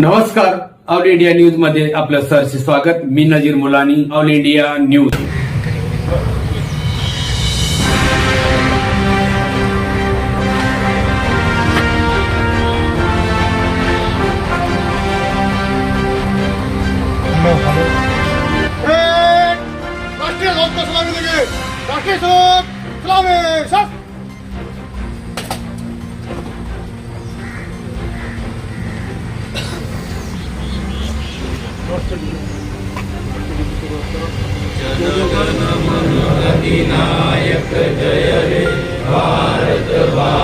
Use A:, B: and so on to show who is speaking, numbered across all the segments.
A: नमस्कार. All India न्यूजमध्ये आपलं सरचे स्वागत. मी Nazir Mulani all India news.
B: राष्ट्रीय लोकता सलामी देंगे राष्ट्रीय शोक सलामी शस्त्र
C: भारत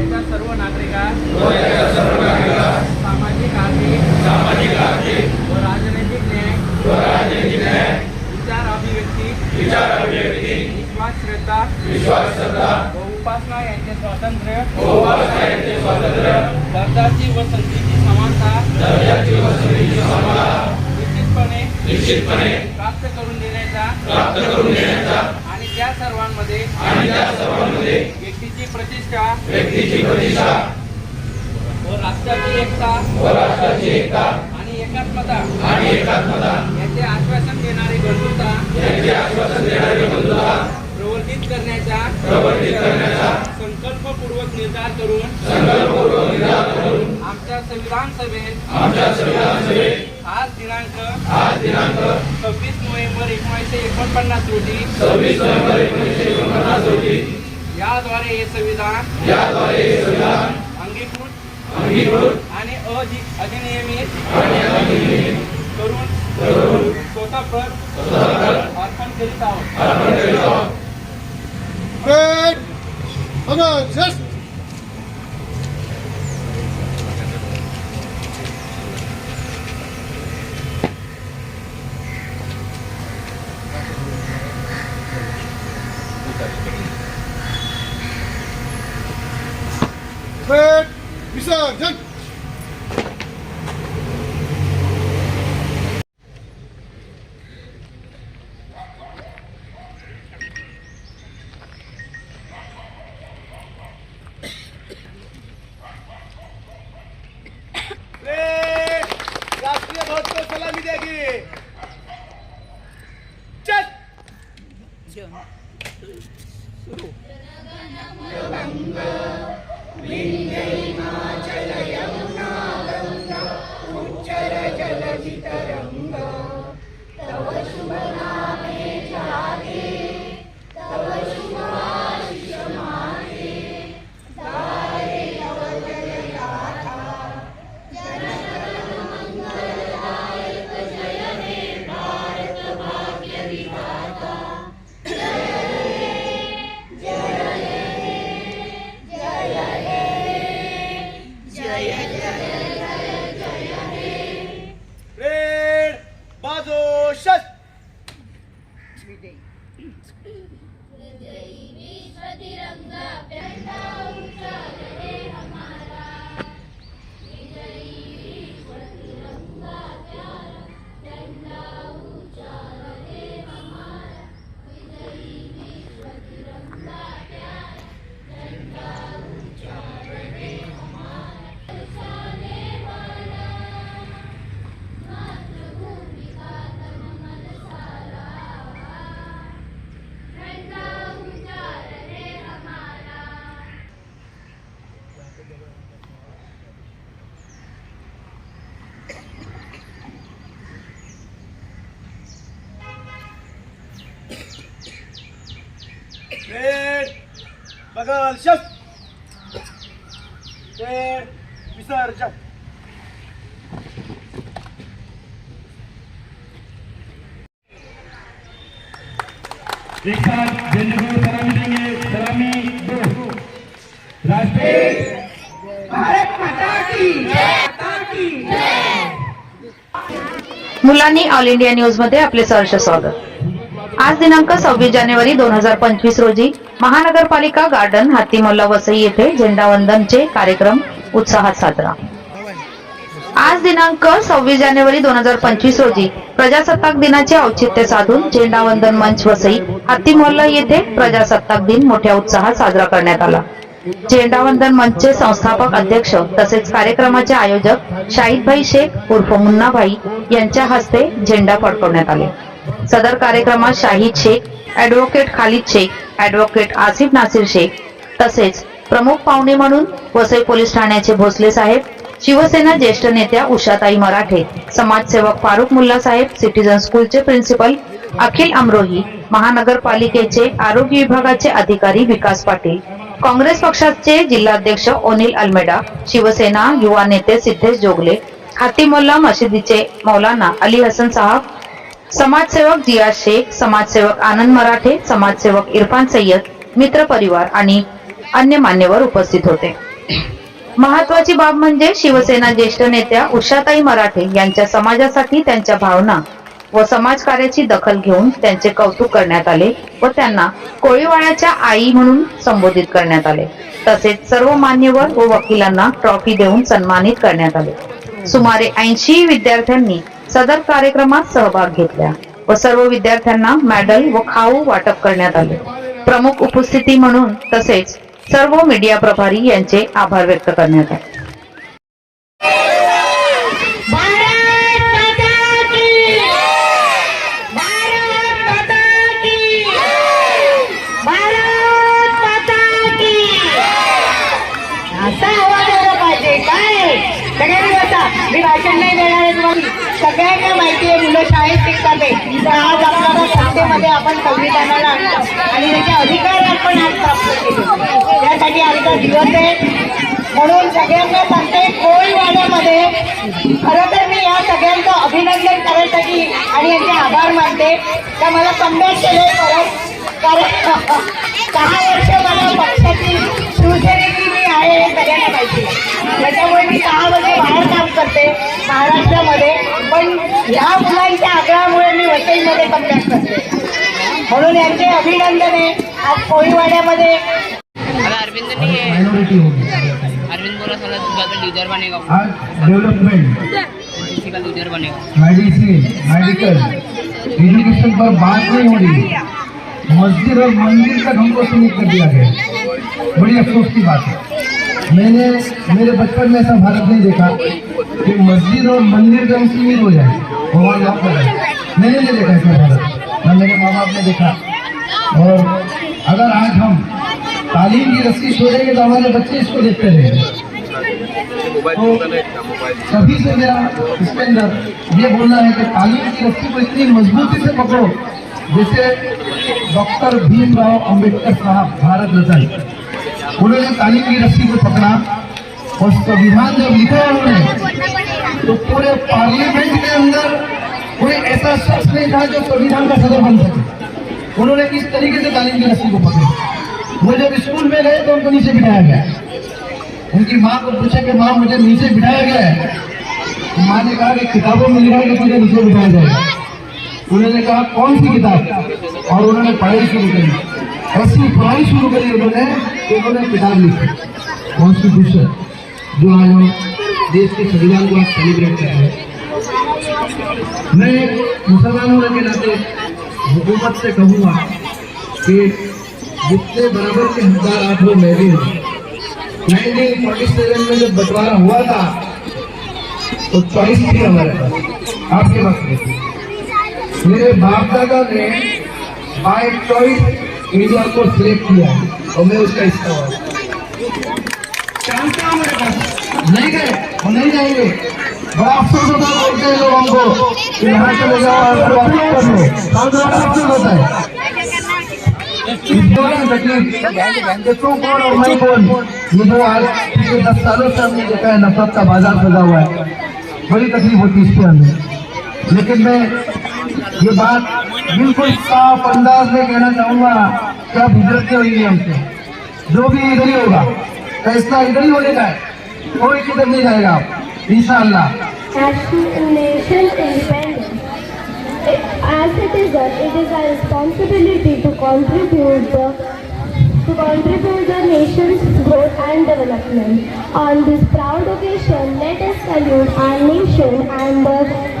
C: सर्व नागरिकांस सामाजिक आर्थिक व राजनैतिक न्याय विचार अभिव्यक्ती विश्वास श्रद्धा व उपासना यांचे स्वातंत्र्य दर्जाची व संधीची समानता निश्चितपणे प्राप्त करून देण्याचा आणि त्या सर्वांमध्ये व्यक्तीची प्रतिष्ठा. व राष्ट्राची एकता. आणि एकात्मता. याचे आश्वासन देणारी बंधुता. प्रवर्तित करण्याचा. संकल्पपूर्वक निर्धार करून. आमच्या संविधान सभेत. आज दिनांक. सव्वीस नोव्हेंबर एकोणीसशे एकोणपन्नास रोजी. याद्वारे हे संविधान अंगीकृत आणि अधि- अधिनियमित करून स्वतः अर्पण करीत आहोत.
B: एक भगवान शस्त्र शस पेट विसर्जन
D: एक साथ झंडे को सलामी देंगे सलामी दो राष्ट्रीय
E: मुलांनी ऑल इंडिया न्यूजमध्ये आपले सहर्ष स्वागत. आज दिनांक सव्वीस जानेवारी दोन हजार पंचवीस रोजी महानगरपालिका गार्डन हातीमल्ला वसई येथे झेंडावंदनचे कार्यक्रम उत्साहात साजरा. आज दिनांक सव्वीस जानेवारी दोन हजार पंचवीस रोजी प्रजासत्ताक दिनाचे औचित्य साधून झेंडावंदन मंच वसई हातीमोल्ला येथे प्रजासत्ताक दिन मोठ्या उत्साहात साजरा करण्यात आला. झेंडावंदन मंचचे संस्थापक अध्यक्ष तसेच कार्यक्रमाचे आयोजक शाहिदभाई शेख उर्फ मुन्नाभाई यांच्या हस्ते झेंडा फडकवण्यात आले. सदर कार्यक्रमात शाहिद शेख ऍडव्होकेट खालिद शेख ऍडव्होकेट आसिफ नासिर शेख तसेच प्रमुख पाहुणे म्हणून वसई पोलीस ठाण्याचे भोसले साहेब शिवसेना ज्येष्ठ नेत्या उषाताई मराठे समाजसेवक फारुख मुल्ला साहेब सिटीजन स्कूलचे प्रिन्सिपल अखिल अमरोही महानगरपालिकेचे आरोग्य विभागाचे अधिकारी विकास पाटील काँग्रेस पक्षाचे जिल्हाध्यक्ष अनिल अल्मेडा शिवसेना युवा नेते सिद्धेश जोगले हातीमोल्ला मशिदीचे मौलाना अली हसन साहब समाजसेवक जिया शेख समाजसेवक आनंद मराठे समाजसेवक इरफान सय्यद मित्र परिवार आणि अन्य मान्यवर उपस्थित होते. महत्वाची बाब म्हणजे शिवसेना ज्येष्ठ नेत्या उषाताई मराठे यांच्या समाजासाठी त्यांच्या भावना व समाजकार्याची दखल घेऊन त्यांचे कौतुक करण्यात आले व त्यांना कोळीवाड्याच्या आई म्हणून संबोधित करण्यात आले. तसेच सर्व मान्यवर व वकिलांना ट्रॉफी देऊन सन्मानित करण्यात आले. सुमारे ऐंशी विद्यार्थ्यांनी सदर कार्यक्रमात सहभाग घेतला व सर्व विद्यार्थ्यांना मेडल व खाऊ वाटप करण्यात आले. प्रमुख उपस्थिती म्हणून तसेच सर्व मीडिया प्रभारी यांचे आभार व्यक्त करण्यात आले.
F: काय? मी भाषण नाही देणार आहे तुम्हाला. सगळ्यांना माहिती आहे मुलं शाळेत शिकतात आहे. तर आज आपल्याला संस्थेमध्ये आपण संविधानाला आणलं आणि त्याचे अधिकार आपण आज प्राप्त केले. यासाठी आमचा दिवस आहे. म्हणून सगळ्यांना सांगते कोळीवाड्यामध्ये खरं तर मी या सगळ्यांचं अभिनंदन करायसाठी आणि यांचे आभार मानते. तर मला कमबॅक केले परत. कारण दहा वर्ष मला पक्षाची शिवसेनेची आहे हे सगळ्यांना माहिती. त्याच्यामुळे मी सहा वर्ष बाहेर काम करते महाराष्ट्रामध्ये. पण ह्या मुलांच्या आग्रहामुळे मी वसईमध्ये कमबॅक करते. म्हणून यांचे अभिनंदन आहे. आज कोळीवाड्यामध्ये
C: अरे अरविंद है बोला लीडर बनेगा.
D: आज डेवलपमेंट
C: किसी का लीडर बनेगा.
D: मेडिसिन मेडिकल एजुकेशन पर बात नहीं हो रही मस्जिद और मंदिर तक हमको सीमित कर दिया गया. बड़ी अफसोस की बात है. मैंने, मेरे बचपन में ऐसा भारत नहीं देखा कि मस्जिद और मंदिर तक सीमित हो जाए, भगवान माफ़ कर मैंने नहीं देखा ऐसा भारत। न मेरे माँ बाप ने देखा। और अगर आज हम तालीम की रस्सी छोड़ेंगे तो हमारे बच्चे इसको देखते रहेंगे। तो सभी से मेरा इसके अंदर ये बोलना है कि तालीम की रस्सी को इतनी मजबूती से पकड़ो, जैसे डॉक्टर भीमराव अंबेडकर साहब भारत रत्न। उन्होंने तालीम की रस्सी को पकड़ा और संविधान जब लिखा उन्होंने तो पूरे पार्लियामेंट के अंदर कोई ऐसा शख्स नहीं था जो संविधान का सदर बन सके। उन्होंने इस तरीके से तालीम की रस्सी को पकड़ी? वो जब स्कूल में गए तो उनको नीचे बिठाया गया। उनकी माँ को पूछा कि माँ, मुझे नीचे बिठाया गया है। माँ ने कहा कि किताबों में लिखा है कि मुझे नीचे बिठाया जाएगा। उन्होंने कहा, कौन सी किताब? और उन्होंने पढ़ाई शुरू करी। ऐसी पढ़ाई शुरू करी उन्होंने कि उन्होंने किताब लिखी कॉन्स्टिट्यूशन जो आज हम देश के संविधान को आज सेलिब्रेट कर रहे हैं। मैं मुसलमान होने के नाते हुकूमत से कहूँगा कि जितने बराबर के हकदार आप हो मैं भी हूँ। 1947 में जब बंटवारा हुआ था तो चॉइस थी हमारे पास। आपके पास मेरे बाप दादा ने बाय चॉइस इंडिया को सिलेक्ट किया और मैं उसका हिस्सा हुआ नहीं गए हम नहीं जाएँगे। बड़ा अफसोस होता है बोलते हैं लोग हमको कि यहाँ चले जाओ होता है। इस दौरान कौन और मैं कौन। ये जो आज पिछले दस सालों से हमने देखा है नफरत का बाज़ार सजा हुआ है। बड़ी तकलीफ़ होती है इसके अंदर। लेकिन मैं ये बात बिल्कुल साफ़ अंदाज में कहना चाहूँगा कि आप हिजरत हुई है हमसे जो भी इधर ही होगा फैसला इधर ही होने का है कोई किधर नहीं जाएगा आप इंशाअल्लाह
G: As as it is our responsibility to contribute the to contribute the nation's growth and development. On this proud occasion, let us salute our nation and the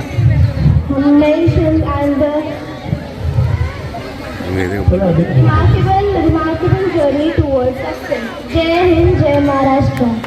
G: remarkable, remarkable journey towards success. Jai Hind, Jai Maharashtra.